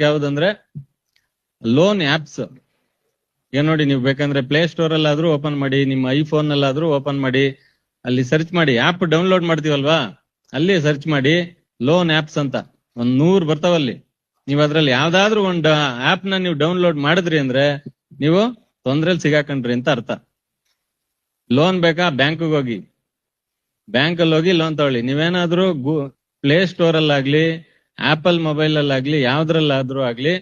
ಯಾವ್ದಂದ್ರೆ loan apps ಏನ್ ನೋಡಿ, ನೀವು ಬೇಕಂದ್ರೆ ಪ್ಲೇ ಸ್ಟೋರ್ ಅಲ್ಲಾದ್ರೂ ಓಪನ್ ಮಾಡಿ, ನಿಮ್ಮ ಐಫೋನ್ ಅಲ್ಲಾದ್ರೂ ಓಪನ್ ಮಾಡಿ, ಅಲ್ಲಿ ಸರ್ಚ್ ಮಾಡಿ ಆಪ್ ಡೌನ್ಲೋಡ್ ಮಾಡ್ತೀವಲ್ವಾ? ಅಲ್ಲಿ ಸರ್ಚ್ ಮಾಡಿ ಲೋನ್ ಆಪ್ಸ್ ಅಂತ. ಒಂದ್ ನೂರ್ ಬರ್ತಾವಲ್ಲಿ ನೀವು ಅದ್ರಲ್ಲಿ ಯಾವ್ದಾದ್ರು ಒಂದು ಆಪ್ನ ನೀವು ಡೌನ್ಲೋಡ್ ಮಾಡಿದ್ರಿ ಅಂದ್ರೆ, ನೀವು ತೊಂದ್ರೆಲ್ ಸಿಗಾಕೊಂಡ್ರಿ ಅಂತ ಅರ್ಥ. ಲೋನ್ ಬೇಕಾ? ಬ್ಯಾಂಕ್ಗೆ ಹೋಗಿ. ಬ್ಯಾಂಕ್ ಅಲ್ಲಿ ಹೋಗಿ ಲೋನ್ ತಗೊಳ್ಳಿ. ನೀವೇನಾದ್ರೂ ಪ್ಲೇ ಸ್ಟೋರ್ ಅಲ್ಲಾಗ್ಲಿ ಆಪಲ್ ಮೊಬೈಲ್ ಅಲ್ಲಾಗ್ಲಿ ಯಾವ್ದ್ರಲ್ಲಾದ್ರೂ ಆಗ್ಲಿ,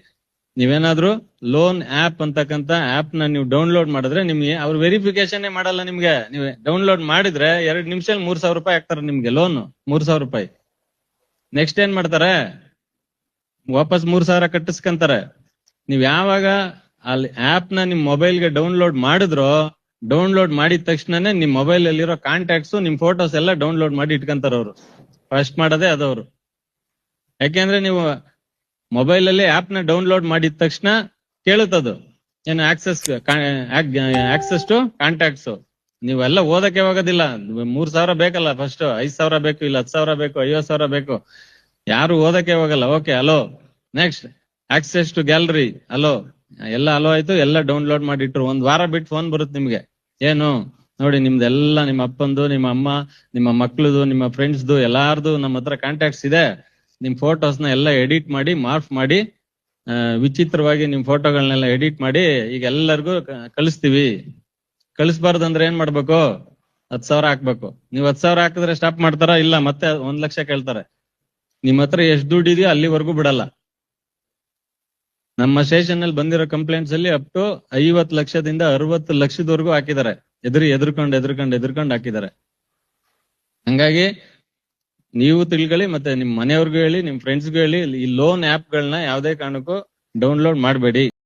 ನೀವೇನಾದ್ರೂ ಲೋನ್ ಆಪ್ ಅಂತಕ್ಕಂತ ಆಪ್ನ ನೀವು ಡೌನ್ಲೋಡ್ ಮಾಡಿದ್ರೆ ನಿಮ್ಗೆ, ಅವ್ರು ವೆರಿಫಿಕೇಶನ್ ಮಾಡಲ್ಲ ನಿಮ್ಗೆ. ನೀವು ಡೌನ್ಲೋಡ್ ಮಾಡಿದ್ರೆ ಎರಡ್ ನಿಮಿಷದಲ್ಲಿ ಮೂರ್ ಸಾವಿರ ರೂಪಾಯಿ ಹಾಕ್ತಾರೆ ನಿಮ್ಗೆ ಲೋನ್ ಮೂರ್ ಸಾವಿರ ರೂಪಾಯಿ. ನೆಕ್ಸ್ಟ್ ಏನ್ ಮಾಡ್ತಾರೆ? ವಾಪಸ್ ಮೂರ್ ಸಾವಿರ ಕಟ್ಟಿಸ್ಕೊಂತಾರೆ. ನೀವ್ ಯಾವಾಗ ಅಲ್ಲಿ ಆಪ್ನ ನಿಮ್ ಮೊಬೈಲ್ಗೆ ಡೌನ್ಲೋಡ್ ಮಾಡಿದ್ರೋ ಡೌನ್ಲೋಡ್ ಮಾಡಿದ ತಕ್ಷಣನೇ ನಿಮ್ ಮೊಬೈಲ್ ಅಲ್ಲಿರೋ ಕಾಂಟ್ಯಾಕ್ಟ್ಸ್ ನಿಮ್ ಫೋಟೋಸ್ ಎಲ್ಲ ಡೌನ್ಲೋಡ್ ಮಾಡಿ ಇಟ್ಕೊಂತಾರ ಅವರು. ಫಸ್ಟ್ ಮಾಡೋದೇ ಅದವ್ರು ಯಾಕೆಂದ್ರೆ ನೀವು ಮೊಬೈಲ್ ಅಲ್ಲಿ ಆಪ್ನ ಡೌನ್ಲೋಡ್ ಮಾಡಿದ ತಕ್ಷಣ ಕೇಳುತ್ತದು. ಏನು ಆಕ್ಸೆಸ್ ಆಕ್ಸೆಸ್ ಟು ಕಾಂಟ್ಯಾಕ್ಟ್ಸ್ ನೀವೆಲ್ಲ ಓದಕ್ಕೆ ಹೋಗೋದಿಲ್ಲ. ಮೂರ್ ಸಾವಿರ ಬೇಕಲ್ಲ ಫಸ್ಟ್ ಐದ್ ಸಾವಿರ ಬೇಕು, ಇಲ್ಲ ಹತ್ತು ಸಾವಿರ ಬೇಕು ಐವತ್ ಸಾವಿರ ಬೇಕು. ಯಾರು ಓದಕ್ಕೆ ಹೋಗಲ್ಲ. Okay hello next access to gallery hello ಎಲ್ಲ ಅಲೋ ಆಯ್ತು. ಎಲ್ಲ ಡೌನ್ಲೋಡ್ ಮಾಡಿಟ್ರು. ಒಂದ್ ವಾರ ಬಿಟ್ಟು ಫೋನ್ ಬರುತ್ತೆ ನಿಮ್ಗೆ. ಏನು? ನೋಡಿ, ನಿಮ್ದೆಲ್ಲ ನಿಮ್ಮ ಅಪ್ಪಂದು, ನಿಮ್ಮ ಅಮ್ಮ, ನಿಮ್ಮ ಮಕ್ಳದು, ನಿಮ್ಮ ಫ್ರೆಂಡ್ಸ್ದು ಎಲ್ಲಾರ್ದು ನಮ್ಮ ಹತ್ರ ಕಾಂಟ್ಯಾಕ್ಟ್ಸ್ ಇದೆ. ನಿಮ್ ಫೋಟೋಸ್ನ ಎಲ್ಲ ಎಡಿಟ್ ಮಾಡಿ, ಮಾರ್ಫ್ ಮಾಡಿ ವಿಚಿತ್ರವಾಗಿ ನಿಮ್ ಫೋಟೋಗಳನ್ನೆಲ್ಲ ಎಡಿಟ್ ಮಾಡಿ ಈಗ ಎಲ್ಲರಿಗೂ ಕಳಿಸ್ತೀವಿ. ಕಳಿಸ್ಬಾರ್ದು ಅಂದ್ರೆ ಏನ್ ಮಾಡ್ಬೇಕು? ಹತ್ ಸಾವಿರ ಹಾಕ್ಬೇಕು. ನೀವ್ ಹತ್ ಸಾವಿರ ಹಾಕಿದ್ರೆ ಸ್ಟಾಪ್ ಮಾಡ್ತಾರ? ಇಲ್ಲ, ಮತ್ತೆ ಒಂದ್ ಲಕ್ಷ ಕೇಳ್ತಾರೆ. ನಿಮ್ ಹತ್ರ ಎಷ್ಟ್ ದುಡ್ಡು ಇದೆಯೋ ಅಲ್ಲಿವರೆಗೂ ಬಿಡಲ್ಲ. ನಮ್ಮ ಸ್ಟೇಷನ್ ಅಲ್ಲಿ ಬಂದಿರೋ ಕಂಪ್ಲೇಂಟ್ಸ್ ಅಲ್ಲಿ ಅಪ್ ಟು ಐವತ್ ಲಕ್ಷದಿಂದ ಅರವತ್ತು ಲಕ್ಷದವರೆಗೂ ಹಾಕಿದ್ದಾರೆ. ಎದುರು, ಎದುರ್ಕೊಂಡು ಎದುರ್ಕೊಂಡು ಎದುರ್ಕೊಂಡು ಹಾಕಿದ್ದಾರೆ. ಹಂಗಾಗಿ ನೀವು ತಿಳ್ಕೊಳ್ಳಿ, ಮತ್ತೆ ನಿಮ್ ಮನೆಯವ್ರಿಗೂ ಹೇಳಿ, ನಿಮ್ ಫ್ರೆಂಡ್ಸ್ಗೂ ಹೇಳಿ, ಈ ಲೋನ್ ಆಪ್ ಗಳನ್ನ ಯಾವುದೇ ಕಾರಣಕ್ಕೂ ಡೌನ್ಲೋಡ್ ಮಾಡಬೇಡಿ.